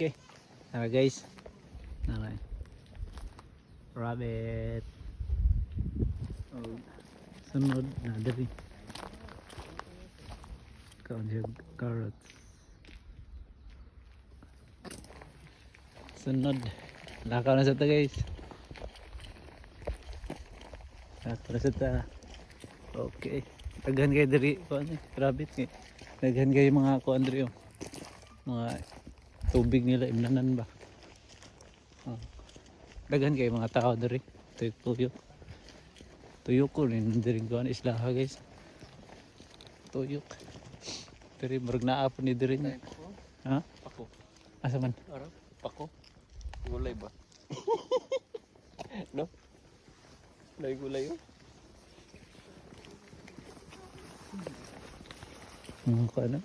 Okay. Tara guys. Tara. Rabbit. Oh. Sunod na dali. Kaon carrots. Sunod. Lakaw na sa ta guys. Lakaw na sa ta. Okay. Daghan kayo diri. Rabbit. Daghan kayo mga kuan diri oh. Mga tubig nila imnanan ba. Oh. Daghan kayo mga tao diri. Tuyok tuyok. Tuyok ko rin diri kuan isla ha guys. Tuyok. Diri murag naa po ni diri. niya. Ha? Pako. Asa man? Arap. Pako. Gulay ba? no? Gulay gulay yun. Mga kuan.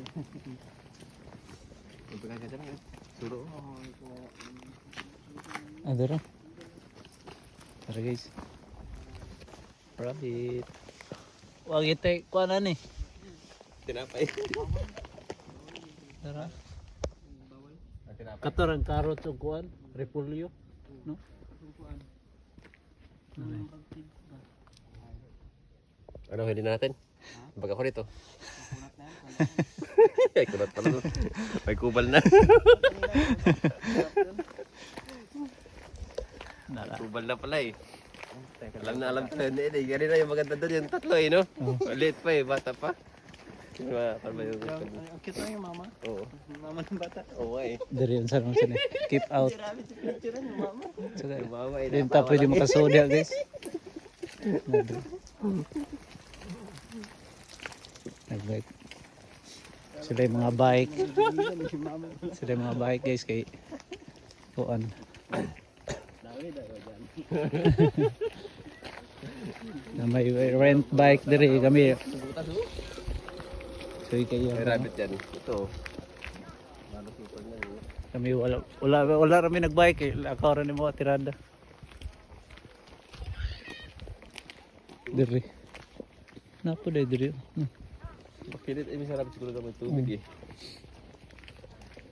Ah. Magpagay ka dyan. Suro. Ah, dara. Tara guys. Rabbit. Wag ite kuan na ni. Tinapay. Tara. Tinapay. Katorang carrots ug kuan, repolyo, no? Ano hindi natin? Bag ako dito. Ay, kunat pala. May kubal na. Nara. kubal na pala eh. Alam na alam ko yun eh. Ganun na yung maganda doon yung tatlo eh, no? Maliit pa eh, bata pa. Ba, ano ba yung Ang cute na yung mama. Oo. Mama ng bata. Oo eh. Naman sini. Keep out. Grabe picture yung mama. Yung mama eh. din ta pwede makasodya guys. Nadri. Nagbike. Sila yung mga bike. Sila yung mga bike guys kay kuan. Na may rent bike diri kami. So kayo. May rabbit yan. Ito. Kami wala wala wala rami nagbike kay lakaw ra ni mo tirada. Diri. Napo diri. Hmm. Makilit eh, may rabbit siguro na may tubig eh.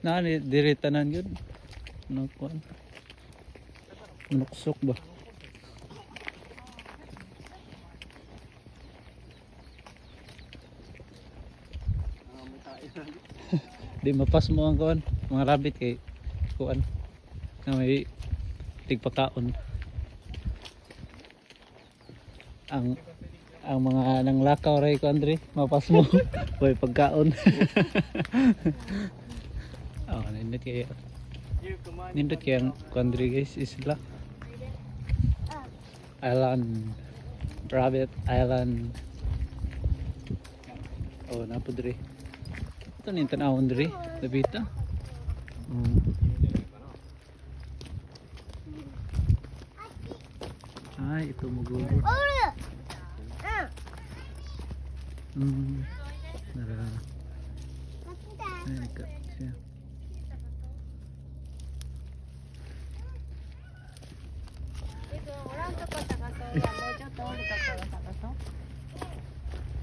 Na ni diri tanan yun. Ano kuan? Nuksok ba? Di mapas mo ang kuan, mga rabbit kay kuan na may tigpakaon. Ang ang mga nang lakaw ray ko Andre, mapas mo. Boy pagkaon. oh, nindot kaya. Nindot kaya ang country guys isla. Island. Rabbit Island. Oh, napo diri. Ito ni tanawon diri, Dabita. Mm. Ay, ito magulo. Hmm. Nara. Ay, ka siya.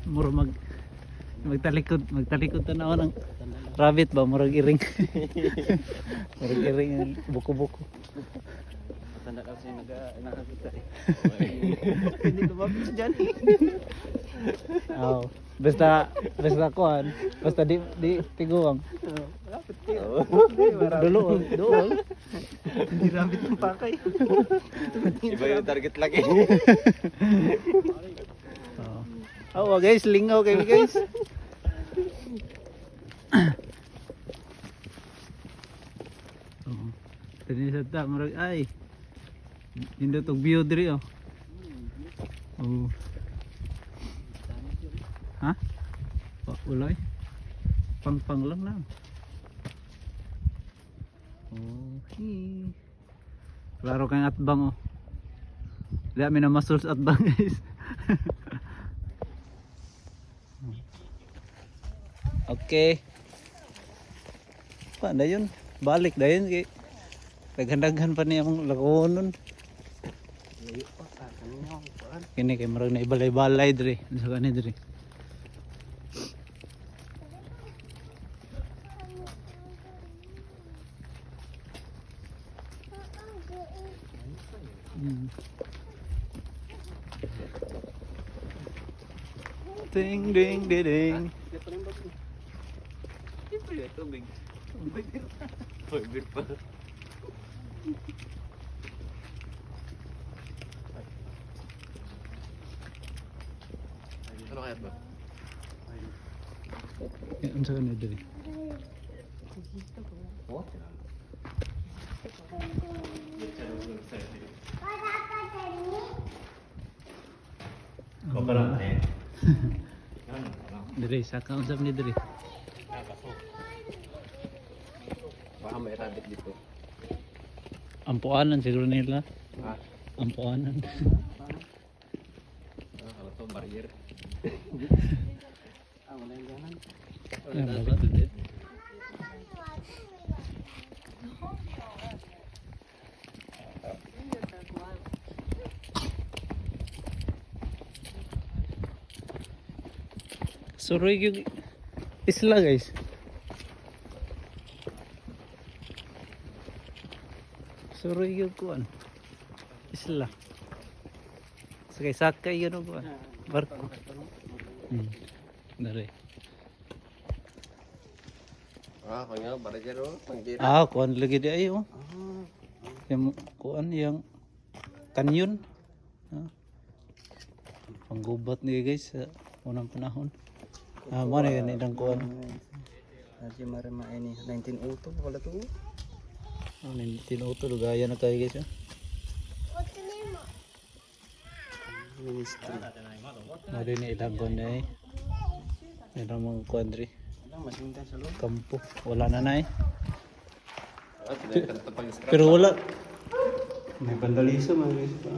Muro mag magtalikod, magtalikod tanaw ng rabbit ba murag iring. murag iring buko-buko. Tanda kasi naga nakakita eh. Hindi lumapit si Johnny. Oh, basta basta kuan, basta di di tiguang. Malapit kayo. Dulo, duol. Hindi rabbit ng pakay. Iba yung target lagi. Oh. Oh, guys, lingaw kayo guys. oh. Tani sa ta murag ay. Hindi tog view diri oh. Oh. Ha? Ulay. Pang-pang lang lang. Oh, hi. Klaro kang atbang oh. Dami na sa atbang guys. Okay. Pa na yun. Balik na yun. Kay... Daghan-daghan pa niya mong paan. Kini kay marag na ibalay-balay diri. Sa kani diri. Hmm. Ding ding ding ding. Siyempre, tubig. Hoy, beer pa. Ano kaya ba? Ang sa kanila dali. Diri, saka usap ni diri. Baka may rabbit dito. Ampuanan siguro nila. Ha? Ampuanan. Ah, ano to, barrier. Ah, wala yung ganan. Yan, bakit din? Suroy yung isla guys. Suroy yung kuan. Isla. Sakay sakay yun ang kuan. Barko. Hmm. Dari. Ah, kung nga, barrier oh. Panggira. Ah, kuan lagi di ayo. Ah, Yung kuan yang kanyon. Ah. Panggubat ni guys sa unang panahon. Ah, mo na yun ilang kuan. Haji marama ini 1902 pa pala to. Ano yung tinuto gaya na kayo guys. ah. Ministry. Mo din ilang kuan na eh. Ilang mga sa loob. Kampo. Wala na na eh. Ah. Pero wala. May vandalism ang guys pa.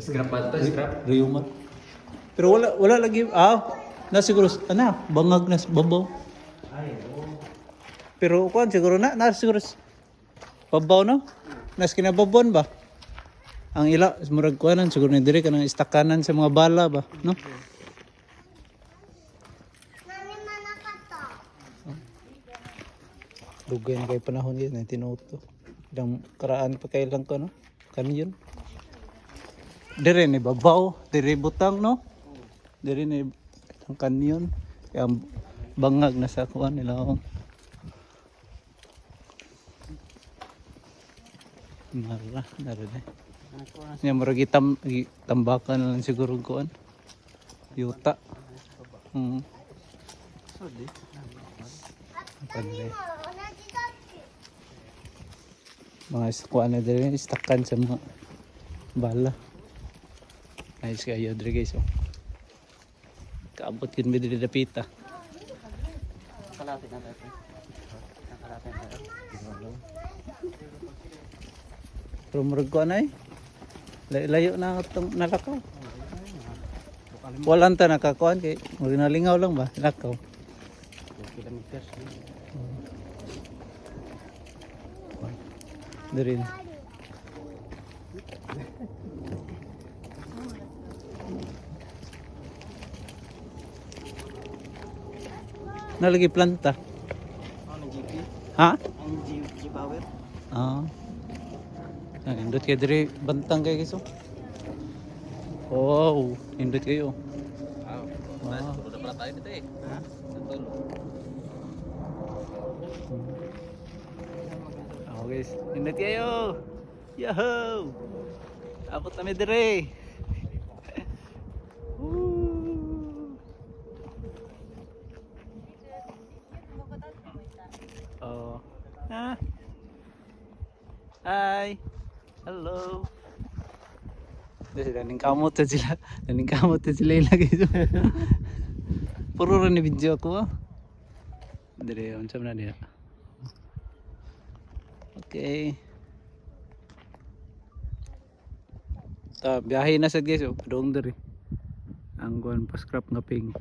Scrap ba ito? Scrap? Riyumat. Pero wala wala lagi ah na siguro ana bangag na babaw. Pero kuan siguro na na siguro babaw no. Nas kinababon ba? Ang ila murag kuanan siguro na dire kanang istakanan sa mga bala ba, no? Dugay na kay panahon yun, 1902. Ilang karaan pa kailan ko, no? Kanyon. Dire ni babaw, dire butang no. Dire ni ang kanyon. Kaya ang bangag na sa kuan nila oh. Mara. Ako na Nya murag itam tambakan na lang siguro kuan. Yuta. Hmm. sod eh. Padre. Mga kuan na dire istakan sa mga bala. Ayos kayo dire guys oh. Kaabot kin mi dire dapita. Kalapit na tayo. Nakalapit na tayo. Pero murag ko na. Lay- Layo na itong nalakaw. Walang ta nakakuan kay murag nalingaw lang ba? Nakaw. 2 kilometers. Dirin. Nalagi planta. Ano GP? Ha? Ang G, G power. Ah. Ah, indot kayo diri bantang kayo guys oh. Wow, indot kayo. Wow. Wow. Puro na tayo dito eh. Ha? Ako guys, indot kayo. Yahoo! Abot na dire. Woo! Oh. Ah. Hi. Hello. Kasi daning kamot na sila. Daning kamot na sila ilagay ito. Puro rin ni video ako ah. Dire, unsam na niya. Okay. Ta, biyahe na sad guys, oh. Padung diri. Ang kuan pa scrap nga pink.